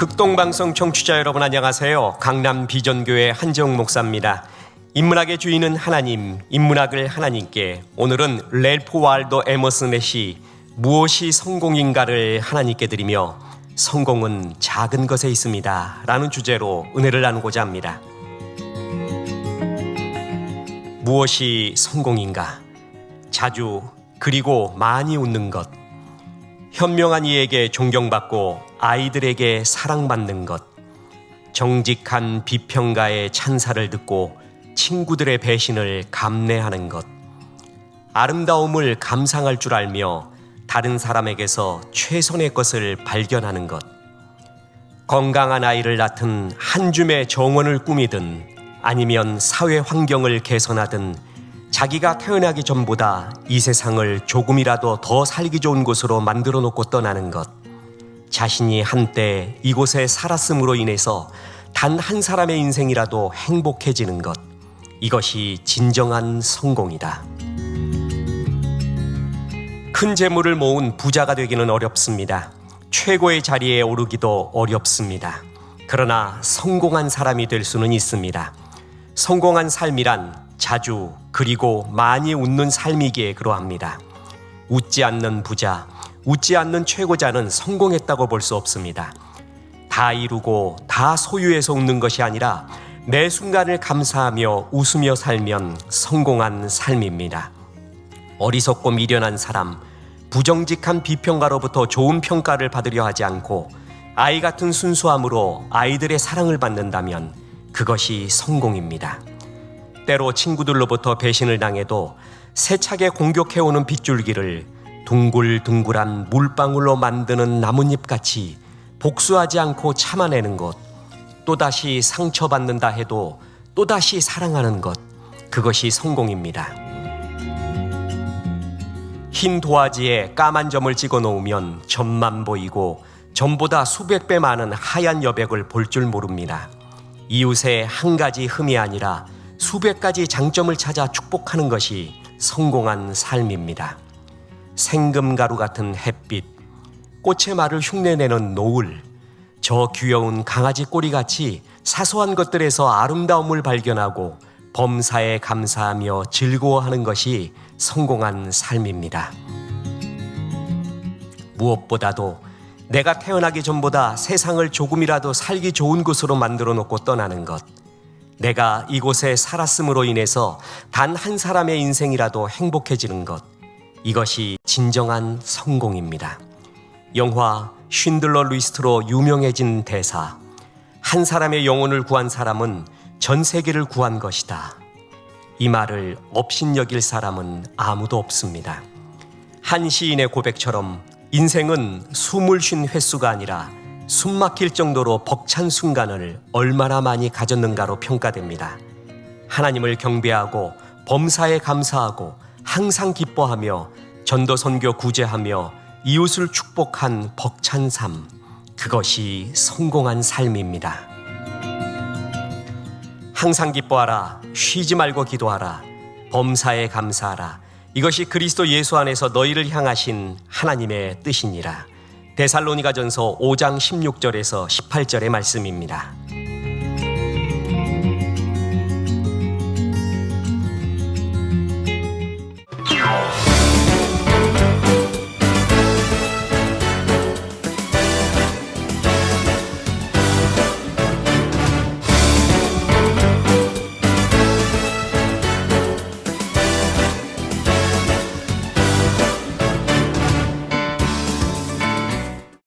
극동방송 청취자 여러분 안녕하세요. 강남 비전교회 한정 목사입니다. 인문학의 주인은 하나님, 인문학을 하나님께 오늘은 렐프 waldo 에머슨의 시 무엇이 성공인가를 하나님께 드리며 성공은 작은 것에 있습니다. 라는 주제로 은혜를 나누고자 합니다. 무엇이 성공인가? 자주 그리고 많이 웃는 것. 현명한 이에게 존경받고 아이들에게 사랑받는 것. 정직한 비평가의 찬사를 듣고 친구들의 배신을 감내하는 것. 아름다움을 감상할 줄 알며 다른 사람에게서 최선의 것을 발견하는 것. 건강한 아이를 낳든 한 줌의 정원을 꾸미든 아니면 사회 환경을 개선하든 자기가 태어나기 전보다 이 세상을 조금이라도 더 살기 좋은 곳으로 만들어 놓고 떠나는 것. 자신이 한때 이곳에 살았음으로 인해서 단 한 사람의 인생이라도 행복해지는 것. 이것이 진정한 성공이다. 큰 재물을 모은 부자가 되기는 어렵습니다. 최고의 자리에 오르기도 어렵습니다. 그러나 성공한 사람이 될 수는 있습니다. 성공한 삶이란 자주 그리고 많이 웃는 삶이기에 그러합니다. 웃지 않는 부자, 웃지 않는 최고자는 성공했다고 볼 수 없습니다. 다 이루고 다 소유해서 웃는 것이 아니라 매 순간을 감사하며 웃으며 살면 성공한 삶입니다. 어리석고 미련한 사람, 부정직한 비평가로부터 좋은 평가를 받으려 하지 않고 아이 같은 순수함으로 아이들의 사랑을 받는다면 그것이 성공입니다. 때로 친구들로부터 배신을 당해도 세차게 공격해오는 빗줄기를 둥글둥글한 물방울로 만드는 나뭇잎 같이 복수하지 않고 참아내는 것, 또다시 상처받는다 해도 또다시 사랑하는 것, 그것이 성공입니다. 흰 도화지에 까만 점을 찍어 놓으면 점만 보이고 점보다 수백 배 많은 하얀 여백을 볼 줄 모릅니다. 이웃의 한 가지 흠이 아니라 수백 가지 장점을 찾아 축복하는 것이 성공한 삶입니다. 생금가루 같은 햇빛, 꽃의 말을 흉내내는 노을, 저 귀여운 강아지 꼬리같이 사소한 것들에서 아름다움을 발견하고 범사에 감사하며 즐거워하는 것이 성공한 삶입니다. 무엇보다도 내가 태어나기 전보다 세상을 조금이라도 살기 좋은 곳으로 만들어 놓고 떠나는 것. 내가 이곳에 살았음으로 인해서 단 한 사람의 인생이라도 행복해지는 것. 이것이 진정한 성공입니다. 영화 쉰들러 리스트로 유명해진 대사. 한 사람의 영혼을 구한 사람은 전 세계를 구한 것이다. 이 말을 업신여길 사람은 아무도 없습니다. 한 시인의 고백처럼 인생은 숨을 쉰 횟수가 아니라 숨 막힐 정도로 벅찬 순간을 얼마나 많이 가졌는가로 평가됩니다. 하나님을 경배하고 범사에 감사하고 항상 기뻐하며 전도 선교 구제하며 이웃을 축복한 벅찬 삶. 그것이 성공한 삶입니다. 항상 기뻐하라. 쉬지 말고 기도하라. 범사에 감사하라. 이것이 그리스도 예수 안에서 너희를 향하신 하나님의 뜻이니라. 데살로니가전서 5장 16절에서 18절의 말씀입니다.